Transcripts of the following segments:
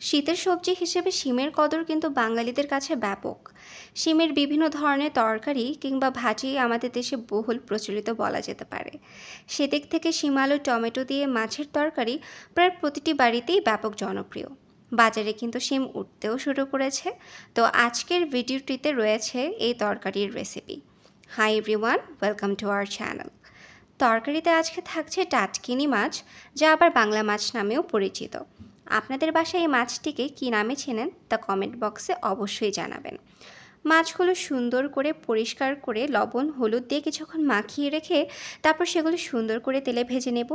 শীতের সবজি হিসেবে শিমের কদর কিন্তু বাঙালিদের কাছে ব্যাপক। শিমের বিভিন্ন ধরনের তরকারি কিংবা ভাজি আমাদের দেশে বহুল প্রচলিত বলা যেতে পারে। সেদিক থেকে শিম আলু, টমেটো দিয়ে মাছের তরকারি প্রায় প্রতিটি বাড়িতেই ব্যাপক জনপ্রিয়। বাজারে কিন্তু শিম উঠতেও শুরু করেছে। তো আজকের ভিডিওটিতে রয়েছে এই তরকারির recipe. Hi everyone, welcome to our channel. তরকারিতে আজকে থাকছে টাটকিনি মাছ, যা আবার বাংলা মাছ নামেও পরিচিত। আপনাদের বাসায় এই মাছটিকে কী নামে চেনেন তা কমেন্ট বক্সে অবশ্যই জানাবেন। মাছগুলো সুন্দর করে পরিষ্কার করে লবণ, হলুদ দিয়ে কিছুক্ষণ মাখিয়ে রেখে তারপর সেগুলো সুন্দর করে তেলে ভেজে নেব।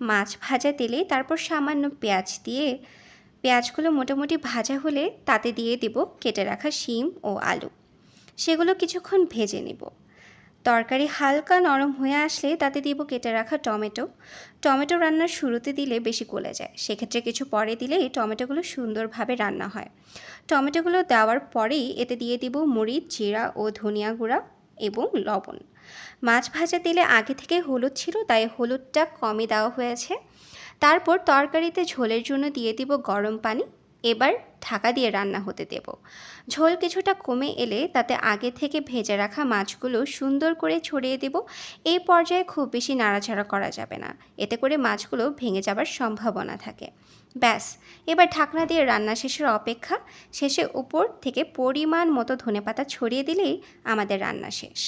মাছ ভাজা তেলে তারপর সামান্য পেঁয়াজ দিয়ে, পেঁয়াজগুলো মোটামুটি ভাজা হলে তাতে দিয়ে দেব কেটে রাখা শিম ও আলু। সেগুলো কিছুক্ষণ ভেজে নেব। তরকারি হালকা নরম হয়ে আসলে তাতে দিব কেটে রাখা টমেটো। টমেটো রান্নার শুরুতে দিলে বেশি গলে যায়। সেক্ষেত্রে কিছু পরে দিলেই টমেটোগুলো সুন্দরভাবে রান্না হয়। টমেটোগুলো দেওয়ার পরেই এতে দিয়ে দিব মরিচ, জিরা ও ধনিয়া গুঁড়া এবং লবণ। মাছ ভাজা তেলে আগে থেকে হলুদ ছিল, তাই হলুদটা কমই দেওয়া হয়েছে। তারপর তরকারিতে ঝোলের জন্য দিয়ে দিব গরম পানি এবার ঢাকা দিয়ে রান্না হতে দেব। ঝোল কিছুটা কমে এলে তাতে আগে থেকে ভেজে রাখা মাছগুলো সুন্দর করে ছড়িয়ে দেব। এই পর্যায়ে খুব বেশি নাড়াচাড়া করা যাবে না। এতে করে মাছগুলো ভেঙে যাবার সম্ভাবনা থাকে। ব্যাস, এবার ঢাকনা দিয়ে রান্না শেষের অপেক্ষা। শেষে উপর থেকে পরিমাণ মতো ধনেপাতা ছড়িয়ে দিলেই আমাদের রান্না শেষ।